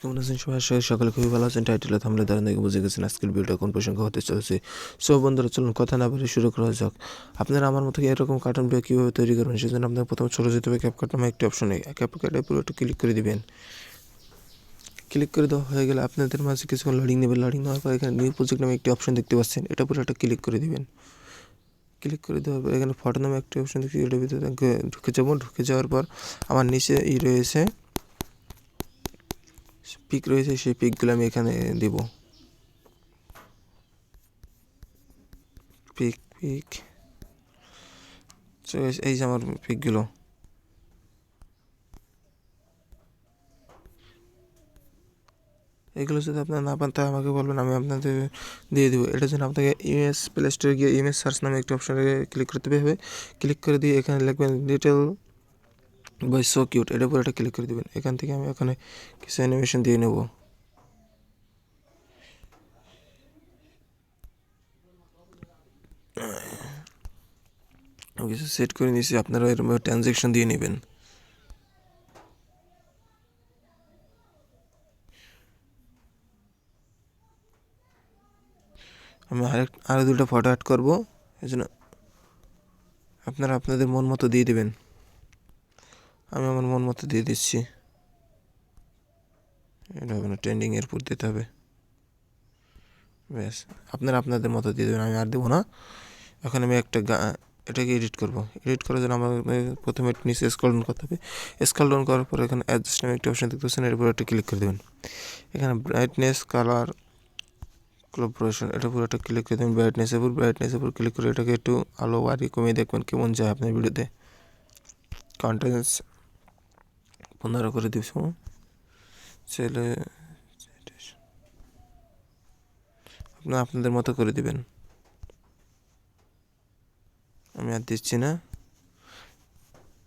কেমন আছেন? সবাই সকলে খুবই ভালো আছেন। টাইটেলে থামলে দাঁড়ান দেখে বুঝে গেছেন। আজকের ভিডিওটা কোন প্রসঙ্গ হতে চলেছে? সো বন্ধুরা, চলুন কথা না বলে শুরু করা যাক। আপনারা আমার মতো এরকম কার্টুন ভিডিও কীভাবে তৈরি করবেন সেজন্য আপনার প্রথমে চলে যেতে হবে ক্যাপকাট নামে একটি অপশনে ক্যাপকাটে পুরো একটু ক্লিক করে দিবেন। ক্লিক করে দেওয়া হয়ে গেলে আপনাদের মাঝে কিছুক্ষণ লোডিং নেবে। লোডিং নেওয়ার পর এখানে নিউ প্রজেক্ট নামে একটি অপশন দেখতে পাচ্ছেন। এটা পুরো একটা ক্লিক করে দিবেন। ক্লিক করে দেওয়ার পর এখানে ফটো নামে একটি অপশন দেখতে ঢুকে যাব। ঢুকে যাওয়ার পর আমার নিচে ই রয়েছে পিক রয়েছে, সেই পিকগুলো আমি এখানে দেব। Pick pick. এই যে আমার পিকগুলো। এগুলো যদি আপনারা না পান, তাহলে আমাকে বলবেন, আমি আপনাদের দিয়ে দেবো। এটার জন্য আপনাকে ইমেজ প্লে স্টোরে গিয়ে ইমেজ সার্চ নামে একটি অপশানে ক্লিক করতে হবে। ক্লিক করে দিয়ে এখানে লিখবেন লিটল বই সো কিউট এটার উপর একটা ক্লিক করে দেবেন। এখান থেকে আমি ওখানে কিছু অ্যানিমেশন দিয়ে নেব। কিছু সেট করে নিয়েছি, আপনারা এরকম ট্রানজ্যাকশন দিয়ে নেবেন। আমি আরেক আরও দুটো ফটো অ্যাড করব। এই জন্য আপনারা আপনাদের মন মতো দিয়ে দেবেন। আমি আমার মন মতো দিয়ে দিচ্ছি। এটা হবে না ট্রেন্ডিংয়ের উপর দিতে হবে। ব্যাস, আপনারা আপনাদের মতো দিয়ে দেবেন, আমি আর দেবো না। এখন আমি একটা গা, এটাকে এডিট করব। এডিট করার জন্য আমার প্রথমে নিচে স্কল ডাউন করতে হবে। স্কল ডাউন করার পর এখানে অ্যাডজাস্ট নামে একটা অপশন দেখতে পাচ্ছেন এর উপর একটা ক্লিক করে দেবেন। এখানে ব্রাইটনেস কালার কোলাবোরেশন এটা পুরো একটা ক্লিক করে দেবেন। ব্রাইটনেসের উপর ব্রাইটনেসের উপর ক্লিক করে এটাকে একটু আলো বাড়ি কমিয়ে দেখবেন কেমন যায় আপনার ভিডিওতে কন্টেন্টস করে দিব ছেলে আপনার আপনাদের মতো করে দিবেন। আমি আর দিচ্ছি না।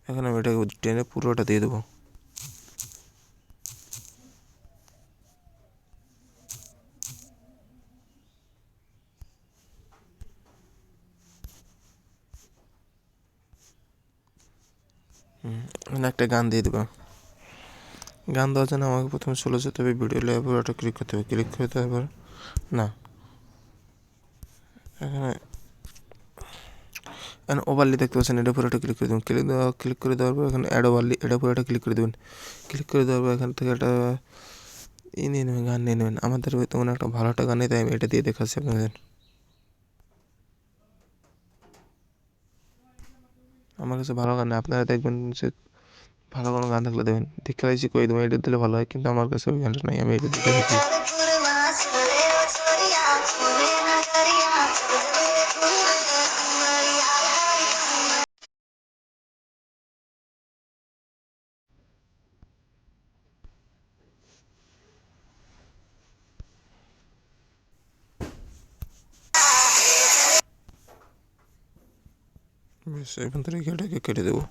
এখন আমি এটাকে টেনে পুরোটা দিয়ে দেবো। একটা গান দিয়ে দেবো। গান দেওয়ার জন্য আমাকে প্রথমে চলে যেতে হবে ভিডিও লেয়ার ওটা ক্লিক করতে হবে ক্লিক করতে পর না। এখানে এখানে ওভারলি দেখতে পাচ্ছেন এটা পুরোটা ক্লিক করে দেবেন। ক্লিক দেওয়া ক্লিক করে দেওয়ার পর এখানে অ্যাড ওভারলি এটা পুরোটা ক্লিক করে দেবেন। ক্লিক করে দেওয়ার পর এখান থেকে একটা ই নিয়ে নেবেন, গান নিয়ে নেবেন। আমাদের তেমন একটা ভালো একটা গান তাই আমি এটা দিয়ে দেখাচ্ছি আপনাদের। আমার কাছে ভালো গান আপনারা দেখবেন যে ভালো কোনো গান থাকলে দেবেন। দেখে লাইছি কই দেবেন এটা দিলে ভালো হয়, কিন্তু আমার কাছে ওই গানটা নাই, আমি এটা দিতে দেখি। বেশ এখান থেকে এটাকে কেটে দেবো।